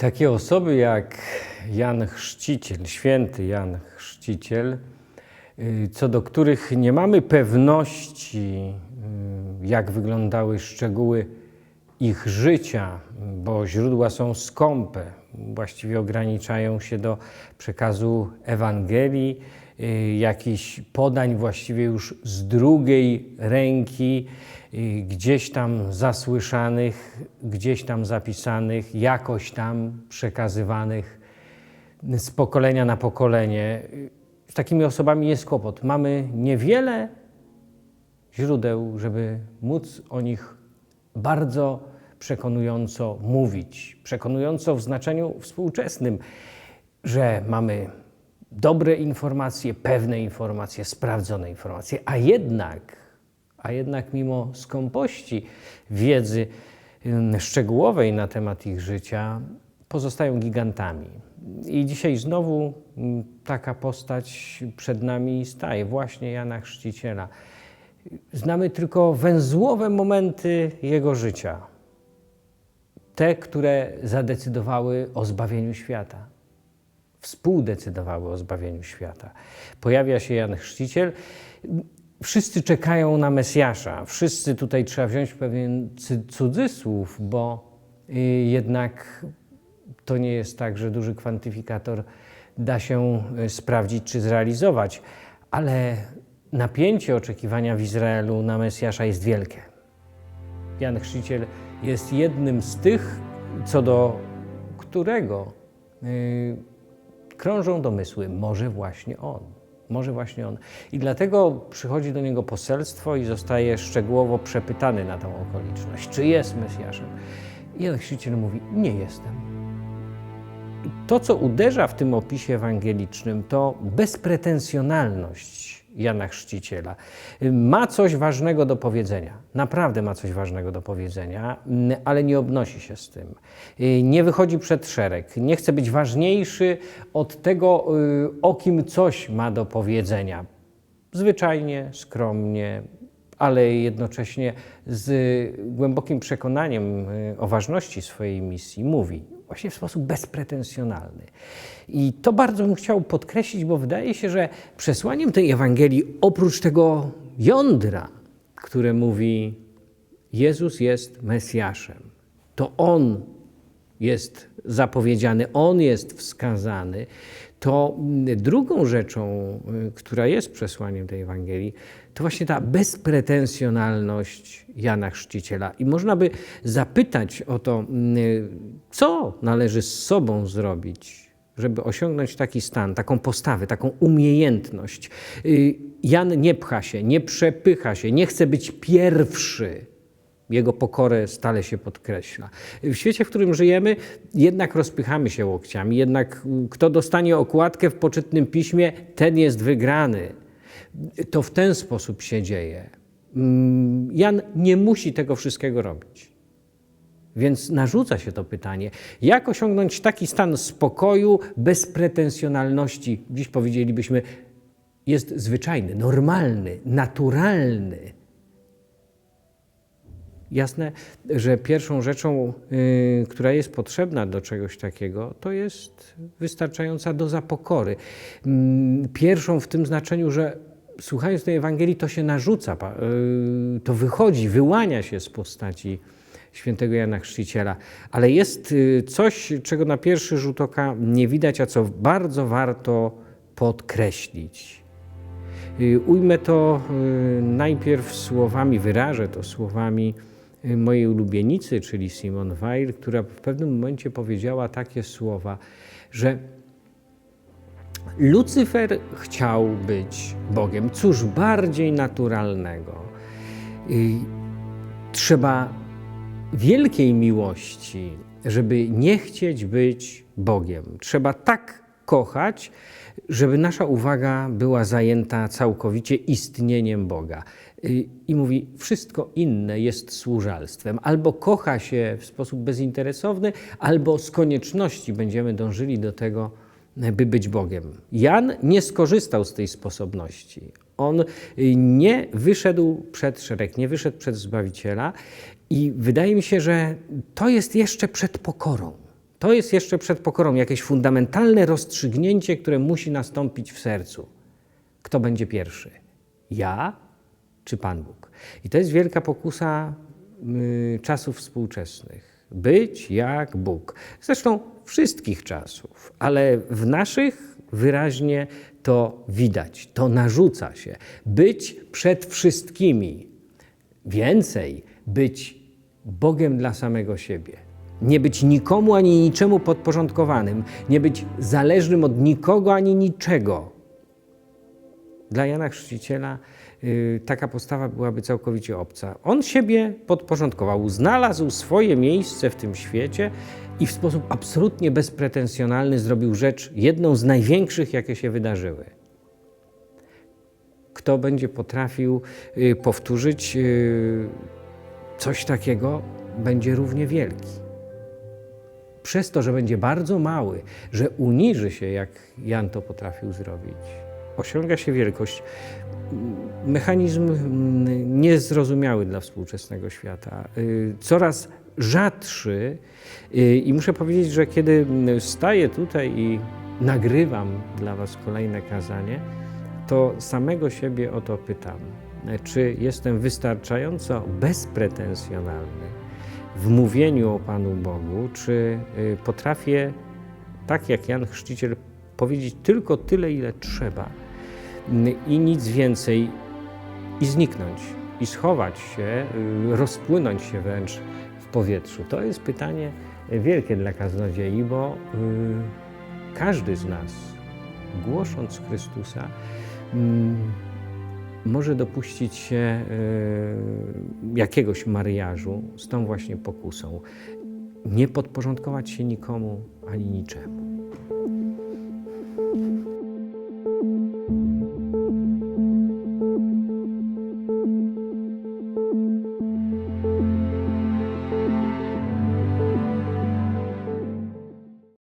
Takie osoby jak Jan Chrzciciel, święty Jan Chrzciciel, y, co do których nie mamy pewności, y, jak wyglądały szczegóły ich życia, bo źródła są skąpe, właściwie ograniczają się do przekazu Ewangelii, y, jakichś podań właściwie już z drugiej ręki, gdzieś tam zasłyszanych, gdzieś tam zapisanych, jakoś tam przekazywanych z pokolenia na pokolenie. Z takimi osobami jest kłopot. Mamy niewiele źródeł, żeby móc o nich bardzo przekonująco mówić. Przekonująco w znaczeniu współczesnym, że mamy dobre informacje, pewne informacje, sprawdzone informacje, a jednak, a jednak mimo skąpości wiedzy szczegółowej na temat ich życia, pozostają gigantami. I dzisiaj znowu ym, taka postać przed nami staje, właśnie Jana Chrzciciela. Znamy tylko węzłowe momenty jego życia. Te, które zadecydowały o zbawieniu świata. Współdecydowały o zbawieniu świata. Pojawia się Jan Chrzciciel. Wszyscy czekają na Mesjasza. Wszyscy tutaj trzeba wziąć pewien cudzysłów, bo y, jednak to nie jest tak, że duży kwantyfikator da się y, sprawdzić czy zrealizować, ale napięcie oczekiwania w Izraelu na Mesjasza jest wielkie. Jan Chrzciciel jest jednym z tych, co do którego y, krążą domysły, może właśnie on. Może właśnie on. I dlatego przychodzi do niego poselstwo i zostaje szczegółowo przepytany na tą okoliczność, czy jest Mesjaszem. Jan Chrzciciel mówi: Nie jestem. To, co uderza w tym opisie ewangelicznym, to bezpretensjonalność Jana Chrzciciela. Ma coś ważnego do powiedzenia, naprawdę ma coś ważnego do powiedzenia, ale nie obnosi się z tym. Nie wychodzi przed szereg, nie chce być ważniejszy od tego, y, o kim coś ma do powiedzenia. Zwyczajnie, skromnie, ale jednocześnie z głębokim przekonaniem y, o ważności swojej misji mówi właśnie w sposób bezpretensjonalny. I to bardzo bym chciał podkreślić, bo wydaje się, że przesłaniem tej Ewangelii, oprócz tego jądra, które mówi Jezus jest Mesjaszem, to On jest zapowiedziany, On jest wskazany, to mm, drugą rzeczą, y, która jest przesłaniem tej Ewangelii, to właśnie ta bezpretensjonalność Jana Chrzciciela. I można by zapytać o to, mm, co należy z sobą zrobić, żeby osiągnąć taki stan, taką postawę, taką umiejętność. Y, Jan nie pcha się, nie przepycha się, nie chce być pierwszy. Jego pokorę stale się podkreśla. W świecie, w którym żyjemy, jednak rozpychamy się łokciami, jednak kto dostanie okładkę w poczytnym piśmie, ten jest wygrany. To w ten sposób się dzieje. Mm, Jan nie musi tego wszystkiego robić. Więc narzuca się to pytanie, jak osiągnąć taki stan spokoju, bezpretensjonalności, dziś powiedzielibyśmy, jest zwyczajny, normalny, naturalny. Jasne, że pierwszą rzeczą, y, która jest potrzebna do czegoś takiego, to jest wystarczająca doza pokory. Mm, Pierwszą w tym znaczeniu, że słuchając tej Ewangelii, to się narzuca, pa- y, to wychodzi, wyłania się z postaci świętego Jana Chrzciciela. Ale jest y, coś, czego na pierwszy rzut oka nie widać, a co bardzo warto podkreślić. Y, Ujmę to y, najpierw słowami, wyrażę to słowami mojej ulubienicy, czyli Simon Weil, która w pewnym momencie powiedziała takie słowa, że Lucyfer chciał być Bogiem. Cóż bardziej naturalnego. Y, Trzeba wielkiej miłości, żeby nie chcieć być Bogiem. Trzeba tak kochać, żeby nasza uwaga była zajęta całkowicie istnieniem Boga. Y, I mówi, wszystko inne jest służalstwem. Albo kocha się w sposób bezinteresowny, albo z konieczności będziemy dążyli do tego, by być Bogiem. Jan nie skorzystał z tej sposobności. On y, nie wyszedł przed szereg, nie wyszedł przed Zbawiciela i wydaje mi się, że to jest jeszcze przed pokorą. To jest jeszcze przed pokorą jakieś fundamentalne rozstrzygnięcie, które musi nastąpić w sercu. Kto będzie pierwszy? Ja czy Pan Bóg? I to jest wielka pokusa y, czasów współczesnych. Być jak Bóg. Zresztą wszystkich czasów, ale w naszych wyraźnie to widać, to narzuca się. Być przed wszystkimi. Więcej, być Bogiem dla samego siebie. Nie być nikomu ani niczemu podporządkowanym, nie być zależnym od nikogo ani niczego. Dla Jana Chrzciciela y, taka postawa byłaby całkowicie obca. On siebie podporządkował, znalazł swoje miejsce w tym świecie i w sposób absolutnie bezpretensjonalny zrobił rzecz jedną z największych, jakie się wydarzyły. Kto będzie potrafił y, powtórzyć y, coś takiego, będzie równie wielki. Przez to, że będzie bardzo mały, że uniży się, jak Jan to potrafił zrobić, osiąga się wielkość. Mechanizm mm, niezrozumiały dla współczesnego świata, y, coraz rzadszy. Y, I muszę powiedzieć, że kiedy staję tutaj i nagrywam dla Was kolejne kazanie, to samego siebie o to pytam, czy jestem wystarczająco bezpretensjonalny w mówieniu o Panu Bogu, czy y, potrafię, tak jak Jan Chrzciciel, powiedzieć tylko tyle, ile trzeba y, i nic więcej, i zniknąć, i schować się, y, rozpłynąć się wręcz w powietrzu. To jest pytanie wielkie dla kaznodziei, bo każdy z nas, głosząc Chrystusa, mm, może dopuścić się y, jakiegoś mariażu z tą właśnie pokusą. Nie podporządkować się nikomu ani niczemu.